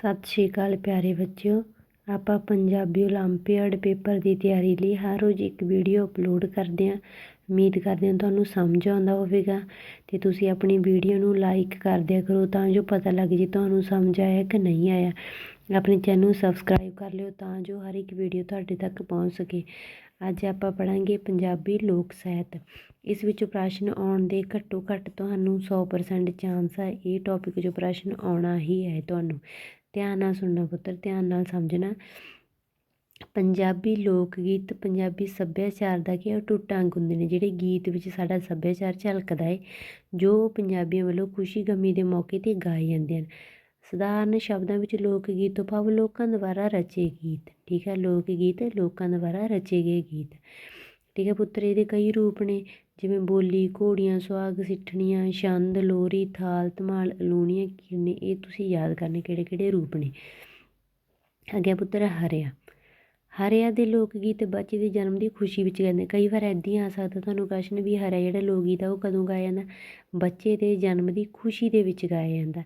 ਸਤਿ ਸ਼੍ਰੀ ਅਕਾਲ ਪਿਆਰੇ ਬੱਚਿਓ। ਆਪਾਂ ਪੰਜਾਬੀ ਓਲੰਪੀਅਡ ਪੇਪਰ ਦੀ ਤਿਆਰੀ ਲਈ ਹਰ ਰੋਜ਼ ਇੱਕ ਵੀਡੀਓ ਅਪਲੋਡ ਕਰਦੇ ਹਾਂ। ਉਮੀਦ ਕਰਦੇ ਹਾਂ ਤੁਹਾਨੂੰ ਸਮਝ ਆਉਂਦਾ ਹੋਵੇਗਾ ਤੇ ਤੁਸੀਂ ਆਪਣੀ ਵੀਡੀਓ ਨੂੰ ਲਾਈਕ ਕਰ ਦਿਆ ਕਰੋ ਤਾਂ ਜੋ ਪਤਾ ਲੱਗ ਜੇ ਤੁਹਾਨੂੰ ਸਮਝ ਆਇਆ ਕਿ ਨਹੀਂ ਆਇਆ। ਆਪਣੇ ਚੈਨਲ ਨੂੰ ਸਬਸਕ੍ਰਾਈਬ ਕਰ ਲਿਓ ਤਾਂ ਜੋ ਹਰ ਇੱਕ ਵੀਡੀਓ ਤੁਹਾਡੇ ਤੱਕ ਪਹੁੰਚ ਸਕੇ। ਅੱਜ ਆਪਾਂ ਪੜਾਂਗੇ ਪੰਜਾਬੀ ਲੋਕ ਸਾਹਿਤ। ਇਸ ਵਿੱਚੋਂ ਪ੍ਰਸ਼ਨ ਆਉਣ ਦੇ ਘੱਟੋ ਘੱਟ ਤੁਹਾਨੂੰ 100% ਚਾਂਸ ਹੈ ਇਹ ਟੌਪਿਕ 'ਚੋਂ ਪ੍ਰਸ਼ਨ ਆਉਣਾ ਹੀ ਹੈ ਤੁਹਾਨੂੰ। ਧਿਆਨ ਨਾਲ ਸੁਣਨਾ ਪੁੱਤਰ, ਧਿਆਨ ਨਾਲ ਸਮਝਣਾ। ਪੰਜਾਬੀ ਲੋਕ ਗੀਤ ਪੰਜਾਬੀ ਸੱਭਿਆਚਾਰ ਦਾ ਕੀ ਉਹ ਟੁੱਟ ਅੰਗ ਹੁੰਦੇ ਨੇ, ਜਿਹੜੇ ਗੀਤ ਵਿੱਚ ਸਾਡਾ ਸੱਭਿਆਚਾਰ ਝਲਕਦਾ ਹੈ ਜੋ ਪੰਜਾਬੀਆਂ ਵੱਲੋਂ ਖੁਸ਼ੀ ਗਮੀ ਦੇ ਮੌਕੇ 'ਤੇ ਗਾਏ ਜਾਂਦੇ ਹਨ। ਸਧਾਰਨ ਸ਼ਬਦਾਂ ਵਿੱਚ ਲੋਕ ਗੀਤ ਤੋਂ ਭਾਵ ਲੋਕਾਂ ਦੁਆਰਾ ਰਚੇ ਗੀਤ, ਠੀਕ ਹੈ ਲੋਕ ਗੀਤ ਲੋਕਾਂ ਦੁਆਰਾ ਰਚੇ ਗਏ ਗੀਤ। ਠੀਕ ਹੈ ਪੁੱਤਰ ਇਹਦੇ ਕਈ ਰੂਪ ਨੇ, ਜਿਵੇਂ ਬੋਲੀ, ਘੋੜੀਆਂ, ਸੁਹਾਗ, ਸਿੱਠਣੀਆਂ, ਛੰਦ, ਲੋਰੀ, ਥਾਲ, ਧਮਾਲ, ਅਲੂਣੀਆਂ, ਕਿਰਨੇ, ਇਹ ਤੁਸੀਂ ਯਾਦ ਕਰਨੇ ਕਿਹੜੇ ਕਿਹੜੇ ਰੂਪ ਨੇ। ਅੱਗੇ ਪੁੱਤਰ ਹਰਿਆ। ਹਰਿਆ ਦੇ ਲੋਕ ਗੀਤ ਬੱਚੇ ਦੇ ਜਨਮ ਦੀ ਖੁਸ਼ੀ ਵਿੱਚ ਗਾਉਂਦੇ ਕਈ ਵਾਰ ਐਦਾਂ ਹੀ ਆ ਸਕਦਾ ਤੁਹਾਨੂੰ ਕਸ਼ਨ ਵੀ ਹਰਿਆ ਜਿਹੜਾ ਲੋਕ ਗੀਤ ਆ ਉਹ ਕਦੋਂ ਗਾਇਆ ਜਾਂਦਾ? ਬੱਚੇ ਦੇ ਜਨਮ ਦੀ ਖੁਸ਼ੀ ਦੇ ਵਿੱਚ ਗਾਇਆ ਜਾਂਦਾ।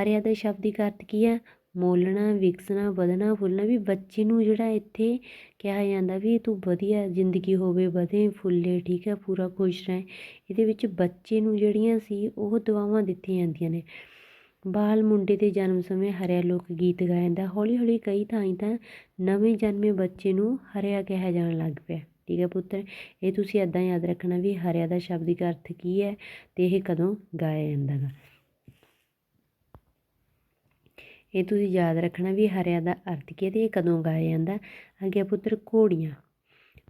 ਹਰਿਆ ਦਾ ਸ਼ਬਦਿਕ ਅਰਥ ਕੀ ਹੈ ਮੋਲਣਾ, ਵਿਕਸਣਾ, ਵਧਣਾ, ਫੁੱਲਣਾ ਵੀ ਬੱਚੇ ਨੂੰ ਜਿਹੜਾ ਇੱਥੇ ਕਿਹਾ ਜਾਂਦਾ ਵੀ ਤੂੰ ਵਧੀਆ ਜ਼ਿੰਦਗੀ ਹੋਵੇ, ਵਧੇ, ਫੁੱਲੇ, ਠੀਕ ਹੈ, ਪੂਰਾ ਖੁਸ਼ ਰਹੇ। ਇਹਦੇ ਵਿੱਚ ਬੱਚੇ ਨੂੰ ਜਿਹੜੀਆਂ ਸੀ ਉਹ ਦੁਆਵਾਂ ਦਿੱਤੀਆਂ ਜਾਂਦੀਆਂ ਨੇ। ਬਾਲ ਮੁੰਡੇ ਦੇ ਜਨਮ ਸਮੇਂ ਹਰਿਆ ਲੋਕ ਗੀਤ ਗਾਇਆ ਜਾਂਦਾ। ਹੌਲੀ ਹੌਲੀ ਕਈ ਥਾਈਂ ਤਾਂ ਨਵੇਂ ਜਨਮੇ ਬੱਚੇ ਨੂੰ ਹਰਿਆ ਕਿਹਾ ਜਾਣ ਲੱਗ ਪਿਆ। ਠੀਕ ਹੈ ਪੁੱਤਰ, ਇਹ ਤੁਸੀਂ ਐਦਾਂ ਯਾਦ ਰੱਖਣਾ ਵੀ ਹਰਿਆ ਦਾ ਸ਼ਬਦਿਕ ਅਰਥ ਕੀ ਹੈ ਤੇ ਇਹ ਕਦੋਂ ਗਾਇਆ ਜਾਂਦਾ ਗਾ। ਇਹ ਤੁਸੀਂ ਯਾਦ ਰੱਖਣਾ ਵੀ ਹਰਿਆ ਦਾ ਅਰਥ ਕੀ ਹੈ ਤੇ ਇਹ ਕਦੋਂ ਗਾਇਆ ਜਾਂਦਾ? ਅੱਗੇ ਪੁੱਤਰ, ਘੋੜੀਆਂ।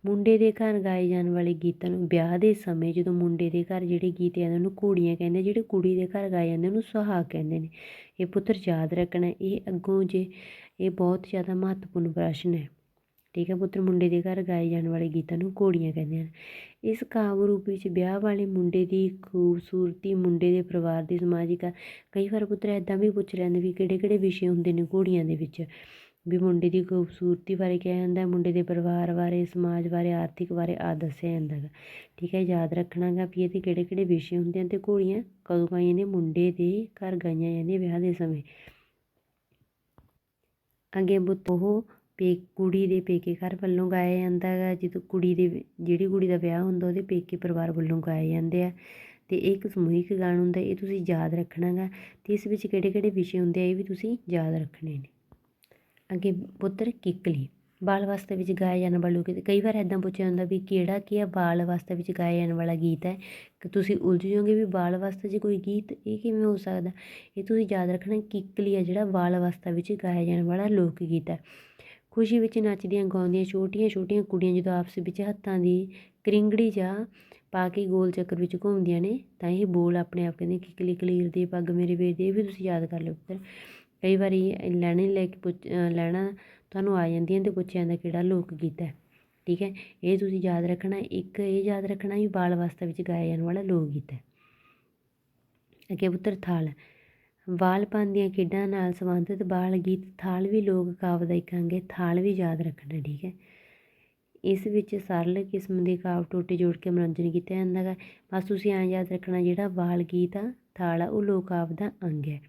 ਮੁੰਡੇ ਦੇ ਘਰ ਗਾਏ ਜਾਣ ਵਾਲੇ ਗੀਤਾਂ ਨੂੰ ਵਿਆਹ ਦੇ ਸਮੇਂ ਜਦੋਂ ਮੁੰਡੇ ਦੇ ਘਰ ਜਿਹੜੇ ਗੀਤ ਆਉਂਦੇ ਉਹਨੂੰ ਘੋੜੀਆਂ ਕਹਿੰਦੇ ਜਿਹੜੇ ਕੁੜੀ ਦੇ ਘਰ ਗਾਏ ਜਾਂਦੇ, ਉਹਨੂੰ ਸੁਹਾਗ ਕਹਿੰਦੇ ਨੇ। ਇਹ ਪੁੱਤਰ ਯਾਦ ਰੱਖਣਾ, ਇਹ ਅੱਗੋਂ ਜੇ ਇਹ ਬਹੁਤ ਜ਼ਿਆਦਾ ਮਹੱਤਵਪੂਰਨ ਪ੍ਰਸ਼ਨ ਹੈ। ਠੀਕ ਹੈ, ਪੁੱਤਰ ਮੁੰਡੇ ਦੇ ਘਰ ਗਾਏ ਜਾਣ ਵਾਲੇ ਗੀਤਾਂ ਨੂੰ ਘੋੜੀਆਂ ਕਹਿੰਦੇ ਹਨ। ਇਸ ਕਾਵਿ ਰੂਪ ਵਿੱਚ ਵਿਆਹ ਵਾਲੇ ਮੁੰਡੇ ਦੀ ਖੂਬਸੂਰਤੀ, ਮੁੰਡੇ ਦੇ ਪਰਿਵਾਰ ਦੀ ਸਮਾਜਿਕ ਕਈ ਵਾਰ ਪੁੱਤਰ ਐਦਾਂ ਵੀ ਪੁੱਛ ਲੈਂਦੇ ਵੀ ਕਿਹੜੇ ਕਿਹੜੇ ਵਿਸ਼ੇ ਹੁੰਦੇ ਨੇ ਘੋੜੀਆਂ ਦੇ ਵਿੱਚ? ਵੀ ਮੁੰਡੇ ਦੀ ਖੂਬਸੂਰਤੀ ਬਾਰੇ ਕਿਹਾ ਜਾਂਦਾ ਮੁੰਡੇ ਦੇ ਪਰਿਵਾਰ ਬਾਰੇ, ਸਮਾਜ ਬਾਰੇ, ਆਰਥਿਕ ਬਾਰੇ ਆ ਦੱਸਿਆ ਜਾਂਦਾ ਗਾ ਠੀਕ ਹੈ, ਯਾਦ ਰੱਖਣਾਗਾ ਵੀ ਇਹਦੇ ਕਿਹੜੇ ਕਿਹੜੇ ਵਿਸ਼ੇ ਹੁੰਦੇ ਹਨ ਤੇ ਘੋੜੀਆਂ ਕਦੋਂ ਗਾਈਆਂ ਨੇ ਮੁੰਡੇ ਦੇ ਘਰ ਗਾਈਆਂ ਜਾਂਦੀਆਂ ਵਿਆਹ ਦੇ ਸਮੇਂ। ਅੱਗੇ ਬੁੱਤ ਉਹ ਪੇ, ਕੁੜੀ ਦੇ ਪੇਕੇ ਘਰ ਵੱਲੋਂ ਗਾਇਆ ਜਾਂਦਾ ਹੈਗਾ। ਜਦੋਂ ਕੁੜੀ ਦੇ ਜਿਹੜੀ ਕੁੜੀ ਦਾ ਵਿਆਹ ਹੁੰਦਾ, ਉਹਦੇ ਪੇਕੇ ਪਰਿਵਾਰ ਵੱਲੋਂ ਗਾਏ ਜਾਂਦੇ ਆ। ਅਤੇ ਇਹ ਇੱਕ ਸਮੂਹਿਕ ਗਾਣ ਹੁੰਦਾ, ਇਹ ਤੁਸੀਂ ਯਾਦ ਰੱਖਣਾ ਗਾ ਅਤੇ ਇਸ ਵਿੱਚ ਕਿਹੜੇ ਕਿਹੜੇ ਵਿਸ਼ੇ ਹੁੰਦੇ ਆ, ਇਹ ਵੀ ਤੁਸੀਂ ਯਾਦ ਰੱਖਣੇ ਨੇ। ਅੱਗੇ ਪੁੱਤਰ ਕਿਕਲੀ ਬਾਲ ਅਵਸਥਾ ਵਿੱਚ ਗਾਇਆ ਜਾਣ ਵਾਲਾ ਲੋਕ, ਕਈ ਵਾਰ ਐਦਾਂ ਪੁੱਛਿਆ ਜਾਂਦਾ ਵੀ ਕਿਹੜਾ ਕੀ ਹੈ ਬਾਲ ਅਵਸਥਾ ਵਿੱਚ ਗਾਇਆ ਜਾਣ ਵਾਲਾ ਗੀਤ ਹੈ? ਕਿ ਤੁਸੀਂ ਉਲਝ ਜਾਓਗੇ ਵੀ ਬਾਲ ਅਵਸਥਾ 'ਚ ਕੋਈ ਗੀਤ ਇਹ ਕਿਵੇਂ ਹੋ ਸਕਦਾ? ਇਹ ਤੁਸੀਂ ਯਾਦ ਰੱਖਣਾ ਕਿੱਕਲੀ ਹੈ ਜਿਹੜਾ ਬਾਲ ਅਵਸਥਾ ਵਿੱਚ ਗਾਇਆ ਜਾਣ ਵਾਲਾ ਲੋਕ ਗੀਤ ਹੈ। ਖੁਸ਼ੀ ਵਿੱਚ ਨੱਚਦੀਆਂ, ਗਾਉਂਦੀਆਂ, ਛੋਟੀਆਂ ਛੋਟੀਆਂ ਕੁੜੀਆਂ ਜਦੋਂ ਆਪਸ ਵਿੱਚ ਹੱਥਾਂ ਦੀ ਕਰਿੰਗੜੀ ਜਾਂ ਪਾ ਕੇ ਗੋਲ ਚੱਕਰ ਵਿੱਚ ਘੁੰਮਦੀਆਂ ਨੇ, ਤਾਂ ਇਹ ਬੋਲ ਆਪਣੇ ਆਪ ਕਹਿੰਦੇ ਕਿਕਲੀ ਕਲੀਰ ਦੀ ਪੱਗ ਮੇਰੇ ਵੇਰ ਦੀ ਇਹ ਵੀ ਤੁਸੀਂ ਯਾਦ ਕਰ ਲਿਓ ਪੁੱਤਰ। ਕਈ ਵਾਰੀ ਲੈਣੇ ਲੈ ਕੇ ਪੁੱਛ ਲੈਣਾ ਤੁਹਾਨੂੰ ਆ ਜਾਂਦੀਆਂ ਤੇ ਪੁੱਛਿਆ ਜਾਂਦਾ ਕਿਹੜਾ ਲੋਕ ਗੀਤ ਹੈ, ਠੀਕ ਹੈ? ਇਹ ਤੁਸੀਂ ਯਾਦ ਰੱਖਣਾ, ਇੱਕ ਇਹ ਯਾਦ ਰੱਖਣਾ ਵੀ ਬਾਲ ਅਵਸਥਾ ਵਿੱਚ ਗਾਇਆ ਜਾਣ ਵਾਲਾ ਲੋਕ ਗੀਤ ਹੈ। ਅੱਗੇ ਪੁੱਤਰ ਥਾਲ। ਬਾਲ ਦੀਆਂ ਖੇਡਾਂ ਨਾਲ ਸੰਬੰਧਿਤ ਬਾਲ ਗੀਤ ਥਾਲ ਵੀ ਲੋਕ ਕਾਵਿ ਦਾ ਇੱਕ ਅੰਗ ਹੈ ਥਾਲ ਵੀ ਯਾਦ ਰੱਖਣਾ, ਠੀਕ ਹੈ। ਇਸ ਵਿੱਚ ਸਰਲ ਕਿਸਮ ਦੇ ਕਾਵ ਟੋਟੇ ਜੋੜ ਕੇ ਮਨੋਰੰਜਨ ਕੀਤਾ ਜਾਂਦਾ ਹੈ ਬਸ ਤੁਸੀਂ ਐਂ ਯਾਦ ਰੱਖਣਾ, ਜਿਹੜਾ ਬਾਲ ਗੀਤ ਆ, ਥਾਲ ਆ, ਉਹ ਲੋਕ ਕਾਵਿ ਦਾ ਅੰਗ ਹੈ।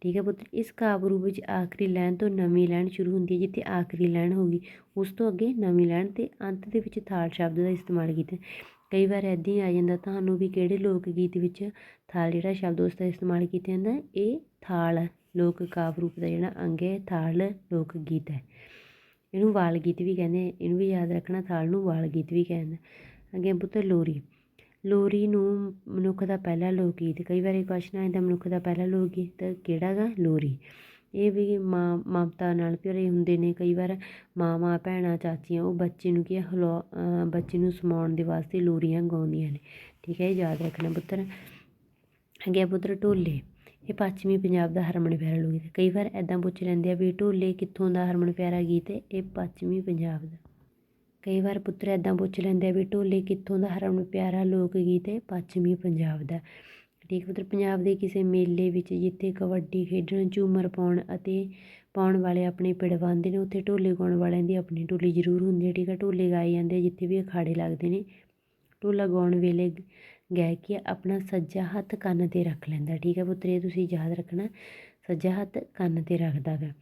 ਠੀਕ ਹੈ ਪੁੱਤਰ ਇਸ ਕਾਵਿ ਰੂਪ ਵਿੱਚ ਆਖਰੀ ਲਾਈਨ ਤੋਂ ਨਵੀਂ ਲਾਈਨ ਸ਼ੁਰੂ ਹੁੰਦੀ ਹੈ, ਜਿੱਥੇ ਆਖਰੀ ਲਾਈਨ ਹੋਗੀ ਉਸ ਤੋਂ ਅੱਗੇ ਨਵੀਂ ਲਾਈਨ ਤੇ ਅੰਤ ਦੇ ਵਿੱਚ ਥਾਲ ਸ਼ਬਦ ਦਾ ਇਸਤੇਮਾਲ ਕੀਤਾ। ਕਈ ਵਾਰ ਇੱਦਾਂ ਹੀ ਆ ਜਾਂਦਾ, ਤੁਹਾਨੂੰ ਵੀ ਕਿਹੜੇ ਲੋਕ ਗੀਤ ਵਿੱਚ ਥਾਲ ਜਿਹੜਾ ਸ਼ਬਦ ਉਸ ਦਾ ਇਸਤੇਮਾਲ ਕੀਤਾ ਜਾਂਦਾ, ਇਹ ਥਾਲ ਲੋਕ ਕਾਵਿ ਰੂਪ ਦਾ ਜਿਹੜਾ ਅੰਗ ਹੈ ਥਾਲ ਲੋਕ ਗੀਤ ਹੈ। ਇਹਨੂੰ ਵਾਲ ਗੀਤ ਵੀ ਕਹਿੰਦੇ ਇਹਨੂੰ ਵੀ ਯਾਦ ਰੱਖਣਾ, ਥਾਲ ਨੂੰ ਵਾਲ ਗੀਤ ਵੀ ਕਹਿੰਦੇ ਅੱਗੇ ਪੁੱਤਰ ਲੋਰੀ ਲੋਰੀ ਨੂੰ ਮਨੁੱਖ ਦਾ ਪਹਿਲਾ ਲੋਕ ਗੀਤ, ਕਈ ਵਾਰੀ ਕੁਐਸਚਨ ਆਇਆ ਤਾਂ ਮਨੁੱਖ ਦਾ ਪਹਿਲਾ ਲੋਕ ਗੀਤ ਕਿਹੜਾ ਗਾ? ਲੋਰੀ। ਇਹ ਵੀ ਮਾਂ ਮਮਤਾ ਨਾਲ ਭਰੇ ਹੁੰਦੇ ਨੇ ਕਈ ਵਾਰ। ਮਾਵਾਂ, ਭੈਣਾਂ, ਚਾਚੀਆਂ, ਉਹ ਬੱਚੇ ਨੂੰ ਕੀ ਹਲੋ ਬੱਚੇ ਨੂੰ ਸਮਾਉਣ ਦੇ ਵਾਸਤੇ ਲੋਰੀਆਂ ਗਾਉਂਦੀਆਂ ਨੇ। ਠੀਕ ਹੈ, ਇਹ ਯਾਦ ਰੱਖਣਾ ਪੁੱਤਰ। ਅੱਗੇ ਪੁੱਤਰ, ਢੋਲੇ। ਇਹ ਪੱਛਮੀ ਪੰਜਾਬ ਦਾ ਹਰਮਨ ਪਿਆਰਾ ਲੋਕ ਗੀਤ ਕਈ ਵਾਰ ਐਦਾਂ ਪੁੱਛ ਲੈਂਦੇ ਆ ਵੀ ਢੋਲੇ ਕਿੱਥੋਂ ਦਾ ਹਰਮਨ ਪਿਆਰਾ ਗੀਤ ਹੈ? ਇਹ ਪੱਛਮੀ ਪੰਜਾਬ ਦਾ। ਕਈ ਵਾਰ ਪੁੱਤਰ ਐਦਾਂ ਪੁੱਛ ਲੈਂਦੇ ਆ ਵੀ ਢੋਲੇ ਕਿੱਥੋਂ ਦਾ ਹਰਮਨ ਪਿਆਰਾ ਲੋਕ ਗੀਤ ਹੈ? ਪੱਛਮੀ ਪੰਜਾਬ ਦਾ। ਠੀਕ ਪੁੱਤਰ ਪੰਜਾਬ ਦੇ ਕਿਸੇ ਮੇਲੇ ਵਿੱਚ ਜਿੱਥੇ ਕਬੱਡੀ ਖੇਡਣ, ਝੂਮਰ ਪਾਉਣ ਅਤੇ ਪਾਉਣ ਵਾਲੇ ਆਪਣੇ ਪਿੜ ਬੰਨ੍ਹਦੇ ਨੇ, ਉੱਥੇ ਢੋਲੇ ਗਾਉਣ ਵਾਲਿਆਂ ਦੀ ਆਪਣੀ ਟੋਲੀ ਜ਼ਰੂਰ ਹੁੰਦੀ ਹੈ, ਠੀਕ ਹੈ ਢੋਲੇ ਗਾਏ ਜਾਂਦੇ ਜਿੱਥੇ ਵੀ ਅਖਾੜੇ ਲੱਗਦੇ ਨੇ। ਢੋਲਾ ਗਾਉਣ ਵੇਲੇ ਗਾਇਕੀ ਆਪਣਾ ਸੱਜਾ ਹੱਥ ਕੰਨ 'ਤੇ ਰੱਖ ਲੈਂਦਾ, ਠੀਕ ਹੈ ਪੁੱਤਰ ਇਹ ਤੁਸੀਂ ਯਾਦ ਰੱਖਣਾ, ਸੱਜਾ ਹੱਥ ਕੰਨ 'ਤੇ ਰੱਖਦਾ ਗਾ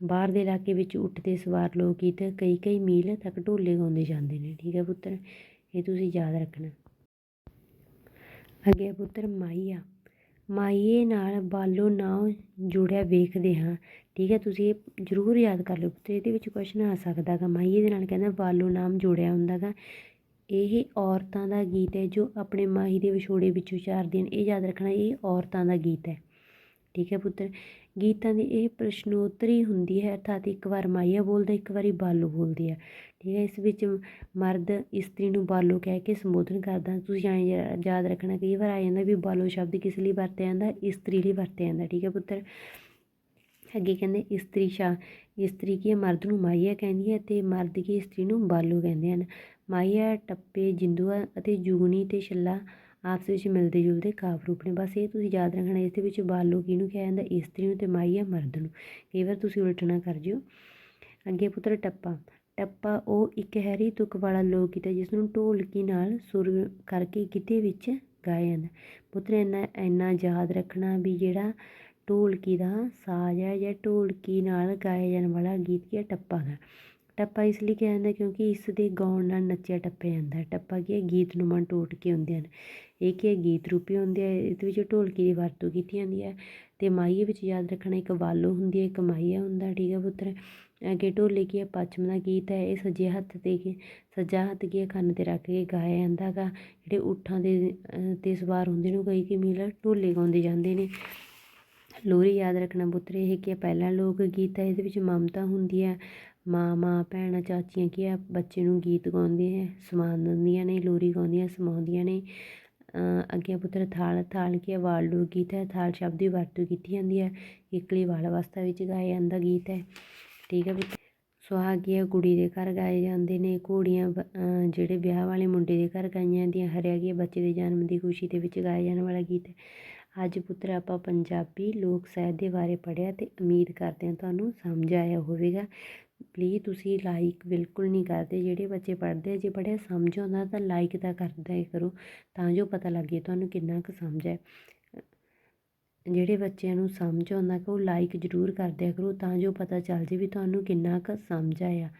ਬਾਹਰ ਦੇ ਇਲਾਕੇ ਵਿੱਚ ਉੱਠਦੇ ਸਵਾਰ ਲੋਕ ਗੀਤ ਕਈ ਕਈ ਮੀਲ ਤੱਕ ਢੋਲੇ ਗਾਉਂਦੇ ਜਾਂਦੇ ਨੇ, ਠੀਕ ਹੈ ਪੁੱਤਰ। ਇਹ ਤੁਸੀਂ ਯਾਦ ਰੱਖਣਾ। ਅੱਗੇ ਪੁੱਤਰ ਮਾਹੀਆ ਮਾਹੀਏ ਨਾਲ ਬਾਲੋ ਨਾਂ ਜੁੜਿਆ ਵੇਖਦੇ ਹਾਂ। ਠੀਕ ਹੈ, ਤੁਸੀਂ ਇਹ ਜ਼ਰੂਰ ਯਾਦ ਕਰ ਲਓ ਪੁੱਤਰ, ਇਹਦੇ ਵਿੱਚ ਕੁਐਸਚਨ ਆ ਸਕਦਾ ਗਾ। ਮਾਹੀਏ ਦੇ ਨਾਲ ਕਹਿੰਦਾ ਬਾਲੋ ਨਾਮ ਜੁੜਿਆ ਹੁੰਦਾ ਗਾ। ਇਹ ਔਰਤਾਂ ਦਾ ਗੀਤ ਹੈ ਜੋ ਆਪਣੇ ਮਾਹੀ ਦੇ ਵਿਛੋੜੇ ਵਿੱਚ ਉਚਾਰਦੀਆਂ ਨੇ ਇਹ ਯਾਦ ਰੱਖਣਾ ਇਹ ਔਰਤਾਂ ਦਾ ਗੀਤ ਹੈ। ਠੀਕ ਹੈ ਪੁੱਤਰ। ਗੀਤਾਂ ਦੀ ਇਹ ਪ੍ਰਸ਼ਨੋਤਰੀ ਹੁੰਦੀ ਹੈ, ਅਰਥਾਤ ਇੱਕ ਵਾਰ ਮਾਈਆ ਬੋਲਦਾ, ਇੱਕ ਵਾਰੀ ਬਾਲੂ ਬੋਲਦੀ ਹੈ। ਠੀਕ ਹੈ, ਇਸ ਵਿੱਚ ਮਰਦ ਇਸਤਰੀ ਨੂੰ ਬਾਲੂ ਕਹਿ ਕੇ ਸੰਬੋਧਨ ਕਰਦਾ। ਤੁਸੀਂ ਐਂ ਯਾ- ਯਾਦ ਰੱਖਣਾ, ਕਈ ਵਾਰ ਆ ਜਾਂਦਾ ਵੀ ਬਾਲੋ ਸ਼ਬਦ ਕਿਸ ਲਈ ਵਰਤਿਆ ਜਾਂਦਾ? ਇਸਤਰੀ ਲਈ ਵਰਤਿਆ ਜਾਂਦਾ, ਠੀਕ ਹੈ ਪੁੱਤਰ। ਅੱਗੇ ਕਹਿੰਦੇ, ਇਸਤਰੀ ਸ਼ਾ, ਇਸਤਰੀ ਕੀ ਹੈ? ਮਰਦ ਨੂੰ ਮਾਈਆ ਕਹਿੰਦੀ ਹੈ ਤੇ ਮਰਦ ਕੀ ਇਸਤਰੀ ਨੂੰ ਬਾਲੂ ਕਹਿੰਦੇ ਹਨ। ਮਾਈਆ ਟੱਪੇ, ਜਿੰਦੂਆ ਅਤੇ ਜੁਗਨੀ ਤੇ ਛੱਲਾ ਆਪਸ ਵਿੱਚ ਮਿਲਦੇ ਜੁਲਦੇ ਕਾਵਿ ਰੂਪ ਨੇ। ਬਸ ਇਹ ਤੁਸੀਂ ਯਾਦ ਰੱਖਣਾ, ਇਸ ਦੇ ਵਿੱਚ ਬਾਲੋ ਕਿਹਨੂੰ ਕਿਹਾ ਜਾਂਦਾ? ਇਸਤਰੀ ਨੂੰ ਤੇ ਮਾਈਆ ਮਰਦ ਨੂੰ। ਕਈ ਵਾਰ ਤੁਸੀਂ ਉਲਟਣਾ ਕਰ ਜਿਓ। ਅੱਗੇ ਪੁੱਤਰ ਟੱਪਾ। ਟੱਪਾ ਉਹ ਇੱਕ ਹੈਰੀ ਤੁਕ ਵਾਲਾ ਲੋਕ ਗੀਤ ਹੈ ਜਿਸ ਨੂੰ ਢੋਲਕੀ ਨਾਲ ਸੁਰ ਕਰਕੇ ਕਿਤੇ ਵਿੱਚ ਗਾਇਆ ਜਾਂਦਾ। ਪੁੱਤਰ ਇੰਨਾ ਇੰਨਾ ਯਾਦ ਰੱਖਣਾ ਵੀ ਜਿਹੜਾ ਢੋਲਕੀ ਦਾ ਸਾਜ਼ ਹੈ ਜਾਂ ਢੋਲਕੀ ਨਾਲ ਗਾਇਆ ਜਾਣ ਵਾਲਾ ਗੀਤ ਕੀ ਹੈ? ਟੱਪਾ ਹੈ ਟੱਪਾ ਇਸ ਲਈ ਕਿਹਾ ਜਾਂਦਾ ਕਿਉਂਕਿ ਇਸ ਦੇ ਗਾਉਣ ਨਾਲ ਨੱਚਿਆ ਟੱਪਿਆ ਜਾਂਦਾ ਹੈ। ਟੱਪਾ ਕੀ ਹੈ? ਗੀਤ ਨੂੰ ਮਨ ਟੋਟਕੇ ਹੁੰਦੇ ਹਨ। ਇਹ ਕੀ ਹੈ? ਗੀਤ ਰੂਪੀ ਹੁੰਦੇ ਆ। ਇਹਦੇ ਵਿੱਚ ਢੋਲਕੀ ਦੀ ਵਰਤੋਂ ਕੀਤੀ ਜਾਂਦੀ ਹੈ ਅਤੇ ਮਾਹੀਏ ਵਿੱਚ ਯਾਦ ਰੱਖਣਾ ਇੱਕ ਵਾਲੋ ਹੁੰਦੀ ਹੈ ਇੱਕ ਮਾਹੀਆ ਹੁੰਦਾ ਠੀਕ ਹੈ ਪੁੱਤਰ। ਅੱਗੇ ਢੋਲੇ ਕੀ ਹੈ? ਪੱਛਮ ਦਾ ਗੀਤ ਹੈ। ਇਹ ਸੱਜੇ ਹੱਥ ਤੇ ਕੀ ਸੱਜਾ ਹੱਥ ਕੀ ਹੈ? ਕੰਨ ਤੇ ਰੱਖ ਕੇ ਗਾਇਆ ਜਾਂਦਾ ਗਾ ਜਿਹੜੇ ਊਠਾਂ ਦੇ ਅਹ, ਤੇ ਸਵਾਰ ਹੁੰਦੇ ਨੇ ਕਈ ਕਿ ਮੀਲ ਢੋਲੇ ਗਾਉਂਦੇ ਜਾਂਦੇ ਨੇ। ਲੋਰੀ ਯਾਦ ਰੱਖਣਾ ਪੁੱਤਰ। ਇਹ ਕੀ ਹੈ? ਪਹਿਲਾ ਲੋਕ ਗੀਤ ਹੈ। ਇਹਦੇ ਵਿੱਚ ਮਮਤਾ ਹੁੰਦੀ ਹੈ। ਮਾਂ ਮਾਂ ਭੈਣਾਂ, ਚਾਚੀਆਂ ਕੀ ਹੈ ਬੱਚੇ ਨੂੰ ਗੀਤ ਗਾਉਂਦੀਆਂ ਹੈ ਸਮਾਨ ਦਿੰਦੀਆਂ ਨੇ, ਲੋਰੀ ਗਾਉਂਦੀਆਂ, ਸਮਾਉਂਦੀਆਂ ਨੇ। ਅੱਗੇ ਪੁੱਤਰ ਥਾਲ ਥਾਲ ਕੀ ਹੈ ਵਾਲ ਗੀਤ ਹੈ, ਥਾਲ ਸ਼ਬਦ ਦੀ ਵਰਤੋਂ ਕੀਤੀ ਜਾਂਦੀ ਹੈ ਇਕਲੀ ਵਾਲ ਅਵਸਥਾ ਵਿੱਚ ਗਾਇਆ ਜਾਂਦਾ ਗੀਤ ਹੈ। ਠੀਕ ਹੈ ਪੁੱਤਰ ਸੁਹਾਗ ਕੀ ਹੈ ਕੁੜੀ ਦੇ ਘਰ ਗਾਏ ਜਾਂਦੇ ਨੇ, ਘੋੜੀਆਂ ਬ- ਜਿਹੜੇ ਵਿਆਹ ਵਾਲੇ ਮੁੰਡੇ ਦੇ ਘਰ ਗਾਈਆਂ ਜਾਂਦੀਆਂ ਹਰਿਆ ਕੀ ਹੈ ਬੱਚੇ ਦੇ ਜਨਮ ਦੀ ਖੁਸ਼ੀ ਦੇ ਵਿੱਚ ਗਾਇਆ ਜਾਣ ਵਾਲਾ ਗੀਤ ਹੈ। ਅੱਜ ਪੁੱਤਰ ਆਪਾਂ ਪੰਜਾਬੀ ਲੋਕ ਸਾਹਿਤ ਦੇ ਬਾਰੇ ਪੜ੍ਹਿਆ ਤੇ ਉਮੀਦ ਕਰਦੇ ਹਾਂ ਤੁਹਾਨੂੰ ਸਮਝ ਆਇਆ ਹੋਵੇਗਾ। ਪਲੀਜ਼ ਤੁਸੀਂ ਲਾਈਕ ਬਿਲਕੁਲ ਨਹੀਂ ਕਰਦੇ। ਜਿਹੜੇ ਬੱਚੇ ਪੜ੍ਹਦੇ ਜੇ ਪੜ੍ਹਿਆ ਸਮਝ ਆਉਂਦਾ ਤਾਂ ਲਾਈਕ ਤਾਂ ਕਰਦਾ ਹੀ ਕਰੋ, ਤਾਂ ਜੋ ਪਤਾ ਲੱਗੇ ਤੁਹਾਨੂੰ ਕਿੰਨਾ ਕੁ ਸਮਝ ਹੈ। ਜਿਹੜੇ ਬੱਚਿਆਂ ਨੂੰ ਸਮਝ ਆਉਂਦਾ ਕਿ ਉਹ ਲਾਈਕ ਜ਼ਰੂਰ ਕਰਦਿਆ ਕਰੋ, ਤਾਂ ਜੋ ਪਤਾ ਚੱਲ ਜੇ ਵੀ ਤੁਹਾਨੂੰ ਕਿੰਨਾ ਕੁ ਸਮਝ ਆਇਆ।